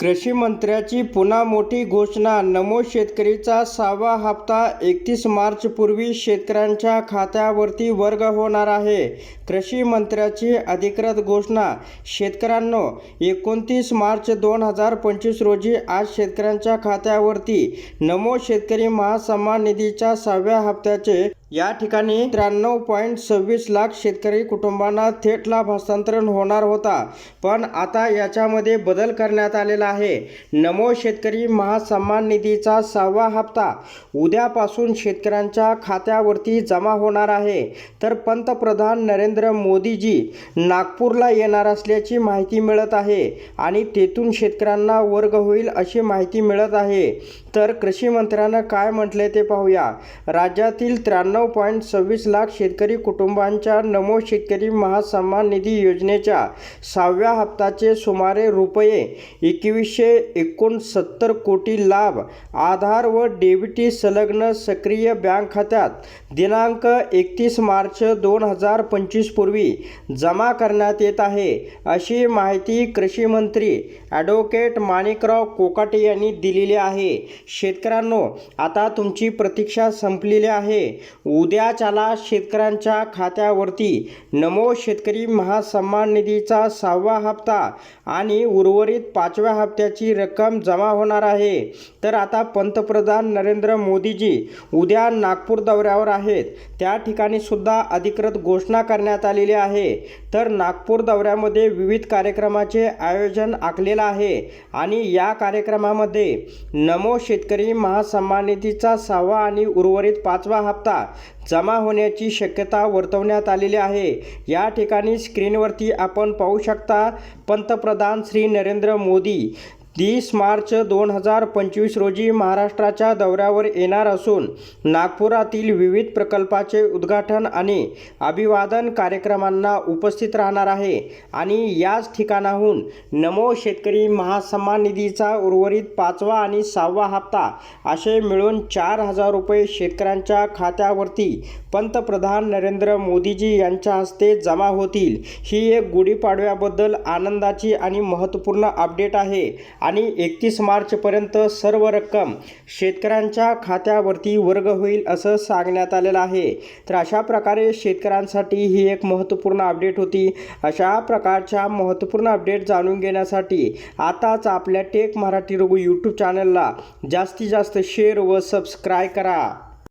कृषी मंत्र्याची पुन्हा मोठी घोषणा नमो शेतकरीचा सहावा हप्ता एकतीस मार्चपूर्वी शेतकऱ्यांच्या खात्यावरती वर्ग होणार आहे. कृषी मंत्र्याची अधिकृत घोषणा शेतकऱ्यांनो एकोणतीस मार्च दोन हजार पंचवीस रोजी आज शेतकऱ्यांच्या खात्यावरती नमो शेतकरी महासन्मान निधीच्या सहाव्या हप्त्याचे या ठिकाणी त्र्याण्णव पॉईंट सव्वीस लाख शेतकरी कुटुंबांना थेट लाभ हस्तांतरण होणार होता. पण आता याच्यामध्ये बदल करण्यात आलेला आहे. नमो शेतकरी महासन्मान निधीचा सहावा हप्ता उद्यापासून शेतकऱ्यांच्या खात्यावरती जमा होणार आहे. तर पंतप्रधान नरेंद्र मोदीजी नागपूरला येणार असल्याची माहिती मिळत आहे आणि तेथून शेतकऱ्यांना वर्ग होईल अशी माहिती मिळत आहे. तर कृषी मंत्र्यानं काय म्हटले ते पाहूया. राज्यातील त्र्याण्णव पॉईंट सव्वीस लाख शेतकरी कुटुंबांच्या नमो शेतकरी महासन्मान निधी योजनेच्या सहाव्या हप्त्याचे सुमारे रुपये एकवीसशे एकोणसत्तर कोटी लाभ आधार व डेबिटी संलग्न सक्रिय बँक खात्यात दिनांक एकतीस मार्च दोन हजार पंचवीस पूर्वी जमा करण्यात येत आहे अशी माहिती कृषी मंत्री ॲडव्होकेट माणिकराव कोकाटे यांनी दिलेली आहे. शेतकऱ्यांनो आता तुमची प्रतीक्षा संपलेली आहे. उद्याच्याला शेतकऱ्यांच्या खात्यावरती नमो शेतकरी महासन्मान निधीचा सहावा हप्ता आणि उर्वरित पाचव्या हप्त्याची रक्कम जमा होणार आहे. तर आता पंतप्रधान नरेंद्र मोदीजी उद्या नागपूर दौऱ्यावर आहेत. त्या ठिकाणी सुद्धा अधिकृत घोषणा करण्यात आलेली आहे. तर नागपूर दौऱ्यामध्ये विविध कार्यक्रमाचे आयोजन आखलेलं आहे आणि या कार्यक्रमामध्ये नमो शेतकरी महासन्मान निधीचा सहावा आणि उर्वरित पाचवा हप्ता जमा होण्याची शक्यता वर्तवण्यात आलेली आहे. या ठिकाणी स्क्रीनवरती आपण पाहू शकता पंतप्रधान श्री नरेंद्र मोदी तीस मार्च दोन हजार पंचवीस रोजी महाराष्ट्राच्या दौऱ्यावर येणार असून नागपुरातील विविध प्रकल्पाचे उद्घाटन आणि अभिवादन कार्यक्रमांना उपस्थित राहणार आहे. आणि याच ठिकाणाहून नमो शेतकरी महासन्मान निधीचा उर्वरित पाचवा आणि सहावा हप्ता असे मिळून चार हजार रुपये शेतकऱ्यांच्या खात्यावरती पंतप्रधान नरेंद्र मोदीजी यांच्या हस्ते जमा होतील. ही एक गुढीपाडव्याबद्दल आनंदाची आणि महत्त्वपूर्ण अपडेट आहे. आणि एकतीस मार्चपर्यंत सर्व रक्कम शेतकऱ्यांच्या खात्यावरती वर्ग होईल असं सांगण्यात आलेलं आहे. तर अशा प्रकारे शेतकऱ्यांसाठी ही एक महत्त्वपूर्ण अपडेट होती. अशा प्रकारच्या महत्त्वपूर्ण अपडेट जाणून घेण्यासाठी आताच आपल्या टेक मराठी रघु यूट्यूब चॅनलला जास्तीत जास्त शेअर व सबस्क्राईब करा.